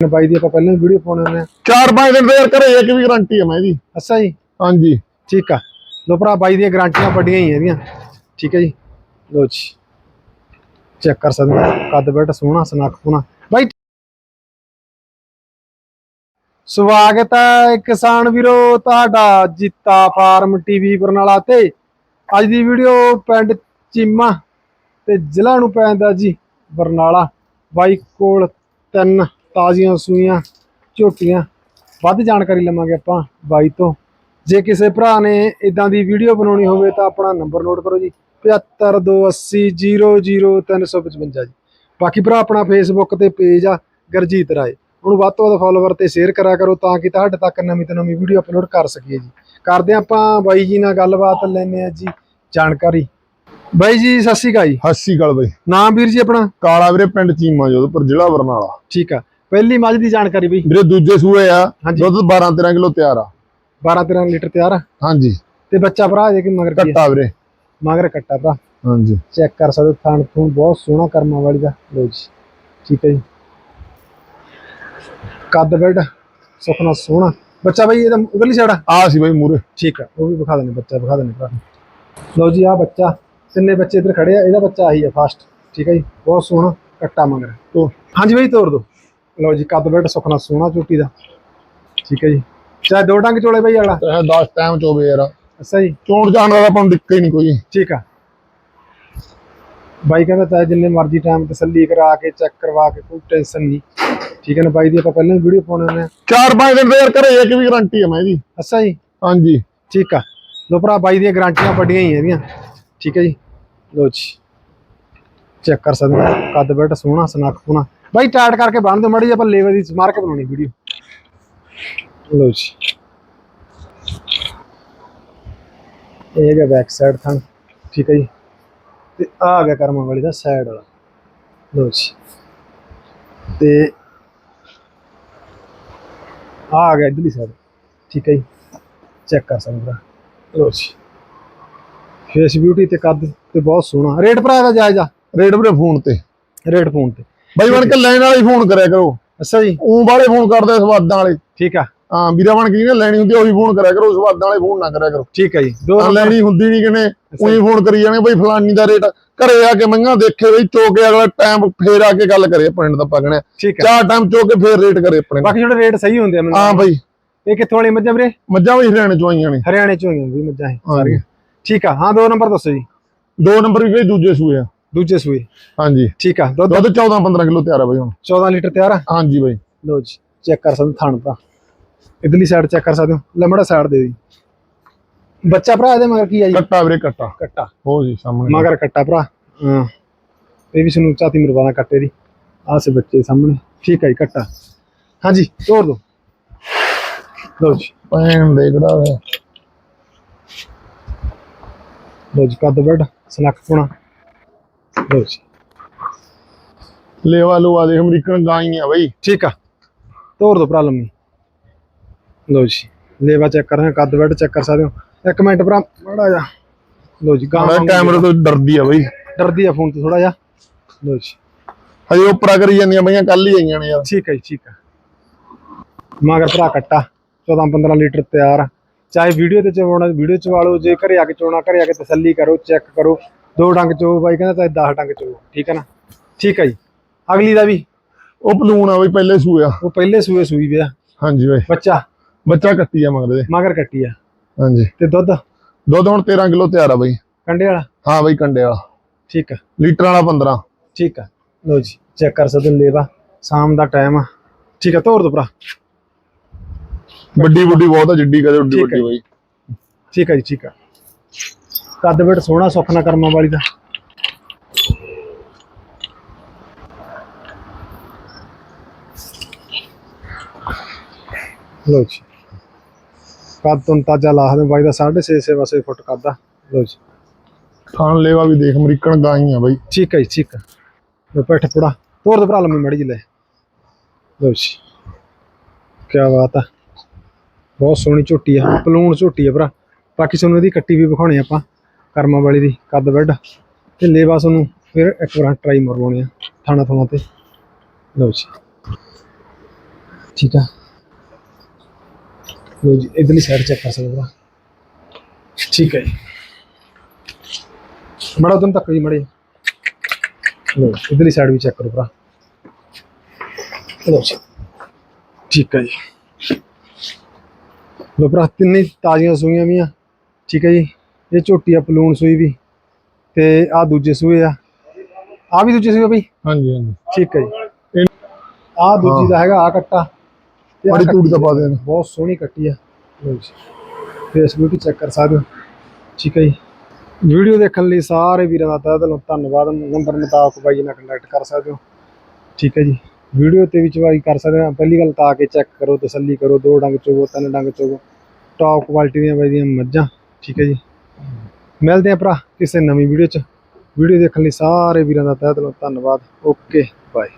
ਬਾਈ ਦੀ ਆਪਾਂ ਪਹਿਲਾਂ ਵੀਡੀਓ ਪਾਉਣੇ ਆ। ਚਾਰ ਪੰਜ ਦਿਨ ਦੇ ਘਰੇ ਇੱਕ ਵੀ ਗਾਰੰਟੀ ਹੈ ਮੈਂ ਇਹਦੀ। ਅੱਛਾ ਜੀ? ਹਾਂਜੀ। ਠੀਕ ਆ। ਲੋ ਭਰਾ ਬਾਈ ਦੀਆਂ ਗਾਰੰਟੀਆਂ ਵੱਡੀਆਂ ਹੀ ਇਹਦੀਆਂ। ਠੀਕ ਹੈ ਜੀ? ਲੋ ਜੀ। ਚੈੱਕ ਕਰ ਸਕਦੇ ਹੋ ਕੱਦ ਬੈਠ ਸੋਹਣਾ ਸਨੱਖ ਪੁਣਾ ਬਾਈ ਸਵਾਗਤ ਹੈ ਕਿਸਾਨ ਵੀਰੋ ਤੁਹਾਡਾ ਜੀਤਾ ਫਾਰਮ ਟੀਵੀ ਬਰਨਾਲਾ ਤੇ। ਅੱਜ ਦੀ ਵੀਡੀਓ ਪਿੰਡ ਚੀਮਾ ਤੇ ਜ਼ਿਲ੍ਹਾ ਨੂੰ ਪੈਂਦਾ ਜੀ ਬਰਨਾਲਾ। ਬਾਈ ਕੋਲ ਤਿੰਨ ਤਾਜ਼ੀਆਂ ਸੂਈਆਂ ਝੋਟੀਆਂ। ਵੱਧ ਜਾਣਕਾਰੀ ਲਵਾਂਗੇ ਆਪਾਂ ਬਾਈ ਤੋਂ। ਜੇ ਕਿਸੇ ਭਰਾ ਨੇ ਇਦਾਂ ਦੀ ਵੀਡੀਓ ਬਣਾਉਣੀ ਹੋਵੇ ਤਾਂ ਆਪਣਾ ਨੰਬਰ ਨੋਟ ਕਰੋ ਜੀ। 7528000355 ਜੀ। ਬਾਕੀ ਭਰਾ ਆਪਣਾ ਫੇਸਬੁੱਕ ਤੇ ਪੇਜ ਆ ਗਰਜੀਤ ਰਾਏ। ਉਹਨੂੰ ਵੱਧ ਤੋਂ ਵੱਧ ਫਾਲੋਵਰ ਤੇ ਸ਼ੇਅਰ ਕਰਿਆ ਕਰੋ ਤਾਂ ਕਿ ਤੁਹਾਡੇ ਤੱਕ ਨਵੀਂ ਤੋਂ ਨਵੀਂ ਵੀਡੀਓ ਅਪਲੋਡ ਕਰ ਸਕੀਏ ਜੀ। ਕਰਦੇ ਆਪਾਂ ਬਾਈ ਜੀ ਨਾਲ ਗੱਲਬਾਤ ਲੈਣੇ ਆ ਜੀ ਜਾਣਕਾਰੀ। ਬਾਈ ਜੀ ਸਤਿ ਸ਼੍ਰੀ ਅਕਾਲ ਜੀ। ਹੱਸੀ ਗੱਲ ਬਈ। ਨਾਮ ਵੀਰ ਜੀ ਆਪਣਾ? ਕਾਲਾ ਵੀਰੇ ਪਿੰਡ ਚੀਮਾ ਜੋਧਪੁਰ ਜ਼ਿਲ੍ਹਾ ਬਰਨਾਲਾ। ਠੀਕ ਆ। ਪਹਿਲੀ ਮੱਝ ਦੀ ਜਾਣਕਾਰੀ ਬਈ। ਵੀਰੇ ਦੂਜੇ ਸੂਏ ਆ। ਦੁੱਧ 12 13 ਕਿਲੋ ਤਿਆਰ ਆ। 12 13 ਲੀਟਰ ਤਿਆਰ ਆ। ਹਾਂਜੀ। ਤੇ ਬੱਚਾ ਭਰਾ ਜੇ ਕਿ ਮਗਰ? ਕੱਟਾ ਵੀਰੇ। ਮਗਰ ਕੱਟਾ ਭਰਾ। ਹਾਂਜੀ। ਚੈੱਕ ਕਰ ਸਕਦੇ ਥਣ ਥੂਣ ਬਹੁਤ ਸੋਹਣਾ ਕਰਮਾਂ ਵਾਲੀ ਦਾ। ਲੋ ਜੀ ਠੀਕ ਹੈ ਜੀ। ਕੱਦ ਬੈਡ ਸੁਖਣਾ ਸੋਹਣਾ। ਬੱਚਾ ਬਈ ਇਹਦਾ ਉਧਰਲੀ ਸਾਈਡ ਆ? ਆ ਸੀ ਬਈ ਮੂਰੇ ਠੀਕ ਆ ਉਹ ਵੀ ਵਿਖਾ ਦਿੰਦੇ ਬੱਚਾ ਵਿਖਾ ਦਿੰਦੇ ਭਰਾ। ਲੋ ਜੀ ਆ ਬੱਚਾ। ਤਿੰਨੇ ਬੱਚੇ ਇੱਧਰ ਖੜੇ ਆ ਇਹਦਾ ਬੱਚਾ ਆਹੀ ਆ ਫਾਸਟ ਠੀਕ ਹੈ ਜੀ ਬਹੁਤ ਸੋਹਣਾ ਕੱਟਾ ਮਗਰ। ਤੋ ਹਾਂਜੀ ਬਈ ਤੋਰ ਦੋ। ਲੋ ਜੀ ਕੱਦ ਬੈਡ ਸੁਖਣਾ ਸੋਹਣਾ ਝੋਟੀ ਦਾ। ਠੀਕ ਹੈ ਜੀ। ਚਾਹੇ ਦੋ ਡੰਗ ਚੋਲੇ ਬਈ ਅਗਲਾ ਇਹ 10 ਟਾਈਮ ਚੋਵੇ ਯਾਰ। ਅੱਛਾ ਜੀ। ਚੋਣ ਜਾਣ ਤਾਂ ਆਪਾਂ ਨੂੰ ਦਿੱਕਤ ਹੀ ਨਹੀਂ ਕੋਈ। ਠੀਕ ਆ। ਬਾਈ ਕਹਿੰਦਾ ਚਾਹੇ ਜਿੰਨੇ ਮਰਜ਼ੀ ਟਾਈਮ ਤਸੱਲੀ ਕਰਾ ਕੇ ਚੈੱਕ ਕਰਵਾ ਕੇ ਕੋਈ ਟੈਨਸ਼ਨ ਨਹੀਂ। ਠੀਕ ਹੈ ਨਾ ਬਾਈ ਦੀ ਆਪਾਂ ਪਹਿਲਾਂ ਵੀ ਵੀਡੀਓ ਪਾਉਣੇ ਆ। ਚਾਰ ਪੰਜ ਦਿਨ ਦੇ ਯਾਰ ਘਰੇ ਇੱਕ ਵੀ ਗਾਰੰਟੀ ਹੈ ਮੈਂ ਇਹਦੀ। ਅੱਛਾ ਜੀ। ਹਾਂਜੀ। ਠੀਕ ਆ। ਲੋ ਭਰਾ ਬਾਈ ਦੀਆਂ ਗਾਰੰਟੀਆਂ ਵੱਡੀਆਂ ਹੀ ਇਹਦੀਆਂ। ਠੀਕ ਹੈ ਜੀ। ਲੋ ਜੀ। ਚੈੱਕ ਕਰ ਸਕਦੇ ਹੋ ਕੱਦ ਬੈਠ ਸੋਹਣਾ ਸਨੱਖ ਪੁਣਾ ਬਾਈ ਟਾਈਟ ਕਰਕੇ ਬੰਨ ਦਿਓ ਮੜੀ ਜੀ ਆਪਾਂ ਲੇਵਰ ਦੀ ਮਾਰ ਕੇ ਬਣਾਉਣੀ ਵੀਡੀਓ। ਲੋ ਜੀ। ਇਹ ਹੈਗਾ ਬੈਕ ਸਾਈਡ ਥਣ ਠੀਕ ਹੈ ਜੀ। ਤੇ ਆ ਆ ਗਿਆ ਕਰਮਾਂ ਵਾਲੀ ਦਾ ਸਾਈਡ ਵਾਲਾ। ਲੋ ਜੀ। ਤੇ ਆ ਆ ਗਿਆ ਇਧਰਲੀ ਸਾਈਡ ਠੀਕ ਹੈ ਜੀ। ਚੈੱਕ ਕਰ ਸਕਦੇ ਹੋ। ਲੋ ਜੀ। ਫੇਸ ਬਿਊਟੀ ਤੇ ਕੱਦ ਤੇ ਬਹੁਤ ਸੋਹਣਾ। ਰੇਟ ਭਰਾ ਦਾ ਜਾਇਜ਼ਾ? ਰੇਟ ਵੀਰੇ ਫੋਨ ਤੇ। ਰੇਟ ਫੋਨ ਤੇ। ਬਾਈ ਬਣ ਕੇ ਲੈਣ ਵਾਲੇ ਫੋਨ ਕਰਿਆ ਕਰੋ। ਅੱਛਾ ਜੀ। ਉਹ ਵਾਲੇ ਫੋਨ ਕਰਦੇ ਆ ਸਵਾਦਾਂ ਵਾਲੇ। ਠੀਕ ਆ। ਹਾਂ ਵੀਰਾ ਬਣ ਕੇ ਜਿਹਨੇ ਲੈਣੀ ਹੁੰਦੀ ਆ ਉਹੀ ਫੋਨ ਕਰਿਆ ਕਰੋ ਸਵਾਦਾਂ ਵਾਲੇ ਫੋਨ ਨਾ ਕਰਿਆ ਕਰੋ। ਠੀਕ ਹੈ ਜੀ ਦੋ ਲੈਣੀ ਹੁੰਦੀ ਨਹੀਂ ਕਿਨੇ ਉਹੀ ਫੋਨ ਕਰੀ ਜਾਣੇ ਬਈ ਫਲਾਨੀ ਦਾ ਰੇਟ ਘਰੇ ਆ ਕੇ ਮੰਗਾ ਦੇਖੇ ਬਈ ਚੋਕੇ ਅਗਲਾ ਟਾਈਮ ਫੇਰ ਆ ਕੇ ਗੱਲ ਕਰੇ ਪਿੰਡ ਦਾ ਪਗਣਿਆ। ਆ। ਚਾਰ ਟਾਈਮ ਚੋਕੇ ਫੇਰ ਰੇਟ ਕਰੇ ਆਪਣੇ। ਬਾਕੀ ਜਿਹੜੇ ਰੇਟ ਸਹੀ ਹੁੰਦੇ ਆ ਮੈਨੂੰ ਹਾਂ ਬਈ। ਇਹ ਕਿੱਥੋਂ ਵਾਲੀ ਮੱਝਾਂ ਵੀਰੇ? ਮੱਝਾਂ ਵੀ ਹਰਿਆਣੇ ਚੋਂ ਆਈਆਂ ਨੇ। ਹਰਿਆਣੇ ਚੋਂ ਆਈਆਂ ਵੀ ਮੱਝਾਂ ਇਹ। ਸਾਰੀਆਂ। ਠੀਕ ਆ ਹਾਂ ਦੋ ਨੰਬਰ ਦੱਸੋ ਜੀ। ਦੋ ਨੰਬਰ ਵੀ ਬਈ ਦੂਜੇ ਸੂਏ ਆ। ਦੂਜੇ ਸੂਏ ਹਾਂਜੀ। ਠੀਕ ਆ ਦੁੱਧ? ਦੁੱਧ 14 15 ਕਿਲੋ ਤਿਆਰ ਆ ਬਈ ਹੁਣ। 14 ਲੀਟਰ ਤਿਆਰ ਆ? ਹਾਂਜੀ ਬਈ। ਲੋ ਜੀ ਚੈੱਕ ਕਰ ਸਕਦੇ ਥਣ ਭਰਾ। ਇਧਰਲੀ ਸਾਈਡ ਚੈੱਕ ਕਰ ਸਕਦੇ ਹੋ ਲੰਮੜਾ ਸਾਈਡ ਦੇ ਜੀ ਬੱਚਾ ਭਰਾ ਇਹਦੇ ਮਗਰ ਕੀ ਆ ਜੀ? ਕੱਟਾ ਵੀਰੇ ਕੱਟਾ। ਕੱਟਾ। ਹੋ ਜੀ ਸਾਹਮਣੇ। ਮਗਰ ਕੱਟਾ ਭਰਾ। ਹਾਂ। ਇਹ ਵੀ ਸਾਨੂੰ ਚਾਤੀ ਮਰਵਾਣਾ ਕੱਟੇ ਦੀ। ਆਹ ਸੇ ਬੱਚੇ ਸਾਹਮਣੇ। ਠੀਕ ਹੈ ਜੀ ਕੱਟਾ। ਹਾਂਜੀ ਤੋੜ ਦੋ। ਲੋ ਜੀ। ਪੈਣ ਦੇਖਦਾ ਵੇ ਲੋ ਜੀ ਕੱਦ ਬੈਡ ਸਨੱਖ ਪੁਣਾ। ਲੋ ਜੀ। ਲੇਵਾ ਲੂਆ ਦੇ ਅਮਰੀਕਨ ਗਾਈਆਂ ਬਈ। ਠੀਕ ਆ। ਤੋੜ ਦੋ ਭਰਾ ਲੰਮੀ। ਲੋ ਜੀ ਲੇਵਾ ਚੈੱਕ ਕਰ ਰਹੇ ਹਾਂ ਕੱਦ ਬੈਡ ਚੈੱਕ ਕਰ ਸਕਦੇ ਹੋ। ਇੱਕ ਮਿੰਟ ਭਰਾ ਮਾੜਾ ਜਾ ਲੋ ਜੀ ਗਾਂ ਮੈਂ ਵਾਂਗੂ ਕੈਮਰੇ ਤੋਂ ਡਰਦੀ ਆ ਬਈ। ਡਰਦੀ ਆ ਫੋਨ ਤੋਂ ਥੋੜਾ ਜਿਹਾ। ਲੋ ਜੀ। ਹਜੇ ਉੱਪਰਾ ਕਰੀ ਜਾਂਦੀਆਂ ਬਈਆਂ ਕੱਲ ਹੀ ਆਈਆਂ ਨੇ ਯਾਰ। ਠੀਕ ਹੈ ਜੀ ਠੀਕ ਹੈ ਮਗਰ ਭਰਾ ਕੱਟਾ 14 15 ਲੀਟਰ ਤਿਆਰ ਆ। ਚਾਹੇ ਵੀਡੀਓ ਤੇ ਚਵਾਉਣਾ ਵੀਡੀਓ ਚਵਾ ਲਓ ਜੇ ਘਰੇ ਆ ਕੇ ਚੋਣਾ ਘਰੇ ਆ ਕੇ ਤਸੱਲੀ ਕਰੋ ਚੈੱਕ ਕਰੋ। ਦੋ ਡੰਗ ਚੋ ਬਾਈ ਕਹਿੰਦਾ ਚਾਹੇ 10 ਡੰਗ ਚੋ। ਠੀਕ ਹੈ ਨਾ? ਠੀਕ ਹੈ ਜੀ। ਅਗਲੀ ਦਾ ਵੀ? ਉਹ ਪਲੂਣ ਆ ਬਈ ਪਹਿਲੇ ਸੂਏ ਆ। ਉਹ ਪਹਿਲੇ ਸੂਏ ਸੂਈ ਵਿਆ ਹਾਂਜੀ ਬਈ। ਬੱਚਾ? ਬੱਚਾ ਕੱਟੀ ਆ ਮਗਰ ਦੇ। ਮਗਰ ਕੱਟੀ ਆ। ਹਾਂਜੀ। ਤੇ ਦੁੱਧ? ਦੁੱਧ ਹੁਣ 13 ਕਿਲੋ ਤਿਆਰ ਆ ਬਈ। ਕੰਡੇ ਵਾਲਾ? ਹਾਂ ਬਈ ਕੰਡੇ ਵਾਲਾ। ਠੀਕ ਆ। ਲੀਟਰ ਵਾਲਾ 15 ਠੀਕ ਆ। ਲੋ ਜੀ ਚੈੱਕ ਕਰ ਸਕਦੇ ਲੇਵਾ। ਸ਼ਾਮ ਦਾ ਟਾਈਮ ਆ। ਠੀਕ ਆ ਤੋਰ ਦੋ ਭਰਾ। ਵੱਡੀ ਵੱਡੀ ਬਹੁਤ ਆ ਜਿੱਡੀ ਕਦੇ ਹੈ। ਵੱਡੀ ਬਈ। ਠੀਕ ਆ ਜੀ ਠੀਕ ਆ। ਕੱਦ ਬੇਟ ਸੋਹਣਾ ਸੁਖਨਾ ਕਰਮਾਂ ਵਾਲੀ ਦਾ। ਲੋ ਜੀ। ਕੱਦ ਤੋਂ ਤਾਜਾ ਲਾਹ ਦੇ ਬਾਈ ਦਾ 6.5 ਸੇਵਾ ਸੇ ਫੁੱਟ ਕੱਦ ਆ। ਲੋ ਜੀ। ਥਾਣ ਲੇਵਾ ਵੀ ਦੇਖ ਅਮਰੀਕਨ ਗਾਈਆਂ ਬਈ। ਠੀਕ ਹੈ ਜੀ ਠੀਕ ਆ। ਲੋ ਪੈਠ ਪੁੜਾ। ਤੋੜ ਦੇ ਭਰਾ ਲੰਮੀ ਮੜੀ ਲੈ। ਲੋ ਜੀ। ਕੀ ਬਾਤ ਆ। ਬਹੁਤ ਸੋਹਣੀ ਝੋਟੀ ਆ। ਪਲੂਣ ਝੋਟੀ ਆ ਭਰਾ। ਬਾਕੀ ਤੁਹਾਨੂੰ ਇਹਦੀ ਕੱਟੀ ਵੀ ਵਿਖਾਉਣੀ ਆਪਾਂ। ਕਰਮਾ ਵਾਲੀ ਦੀ ਕੱਦ ਬੈੱਡ ਤੇ ਲੇਵਾ ਤੁਹਾਨੂੰ ਫਿਰ ਇੱਕ ਵਾਰ ਟਰਾਈ ਮਰਵਾਉਣੇ ਆ, ਥਾਣਾ ਥਾਣਾ ਤੇ। ਲਓ ਜੀ। ਠੀਕ ਆ। ਲੋ ਜੀ, ਇਧਰਲੀ ਸਾਈਡ ਚੈੱਕ ਕਰ ਸਕਦੇ ਹੋ ਠੀਕ ਹੈ ਜੀ। ਮੜਾ ਉਦੋਂ ਤੱਕ ਜੀ ਮੜੇ। ਲੋ ਇਧਰਲੀ ਸਾਈਡ ਵੀ ਚੈੱਕ ਕਰੋ ਭਰਾ। ਲੋ ਜੀ। ਠੀਕ ਹੈ ਜੀ। ਲੋ ਭਰਾ ਤਿੰਨੇ ਤਾਜ਼ੀਆਂ ਸੂਈਆਂ ਵੀ ਆ। ਠੀਕ ਹੈ ਜੀ। ਇਹ ਝੋਟੀ ਆ ਪਲੂਣ ਸੂਈ ਵੀ ਤੇ ਆ ਦੂਜੇ ਸੂਏ ਆ। ਆ ਵੀ ਦੂਜੇ ਸੂਏ ਆ ਬਈ? ਹਾਂਜੀ ਹਾਂਜੀ। ਠੀਕ ਹੈ ਜੀ। ਆ ਦੂਜੀ ਦਾ ਹੈਗਾ ਆ ਕੱਟਾ। ਬੜੀ ਕੱਟੀ ਦਾ ਪਾ ਦੇਣ। ਬਹੁਤ ਸੋਹਣੀ ਕੱਟੀ ਆ। ਫੇਸਬੁੱਕ ਚੈੱਕ ਕਰ ਸਕਦੇ ਹੋ। ਠੀਕ ਹੈ ਜੀ। ਵੀਡੀਓ ਦੇਖਣ ਲਈ ਸਾਰੇ ਵੀਰਾਂ ਦਾ ਤਹਿ ਦਿਲੋਂ ਧੰਨਵਾਦ। ਨੰਬਰ ਮੁਤਾਬਕ ਬਾਈ ਜੀ ਨਾਲ ਕੰਟੈਕਟ ਕਰ ਸਕਦੇ ਹੋ। ਠੀਕ ਹੈ ਜੀ। ਵੀਡੀਓ ਤੇ ਵੀ ਚਵਾਈ ਕਰ ਸਕਦੇ ਹਾਂ। ਪਹਿਲੀ ਗੱਲ ਤਾਂ ਆ ਕੇ ਚੈੱਕ ਕਰੋ ਤਸੱਲੀ ਕਰੋ। ਦੋ ਡੰਗ ਚੋਵੋ ਤਿੰਨ ਡੰਗ ਚੋਵੋ। ਟੌਪ ਕੁਆਲਿਟੀ ਦੀਆਂ ਬਾਈ ਦੀਆਂ ਮੱਝਾਂ। ਠੀਕ ਹੈ ਜੀ। ਮਿਲਦੇ ਆ ਭਰਾ ਕਿਸੇ ਨਵੀਂ ਵੀਡੀਓ 'ਚ। ਵੀਡੀਓ ਦੇਖਣ ਲਈ ਸਾਰੇ ਵੀਰਾਂ ਦਾ ਤਹਿ ਦਿਲੋਂ ਧੰਨਵਾਦ। Okay bye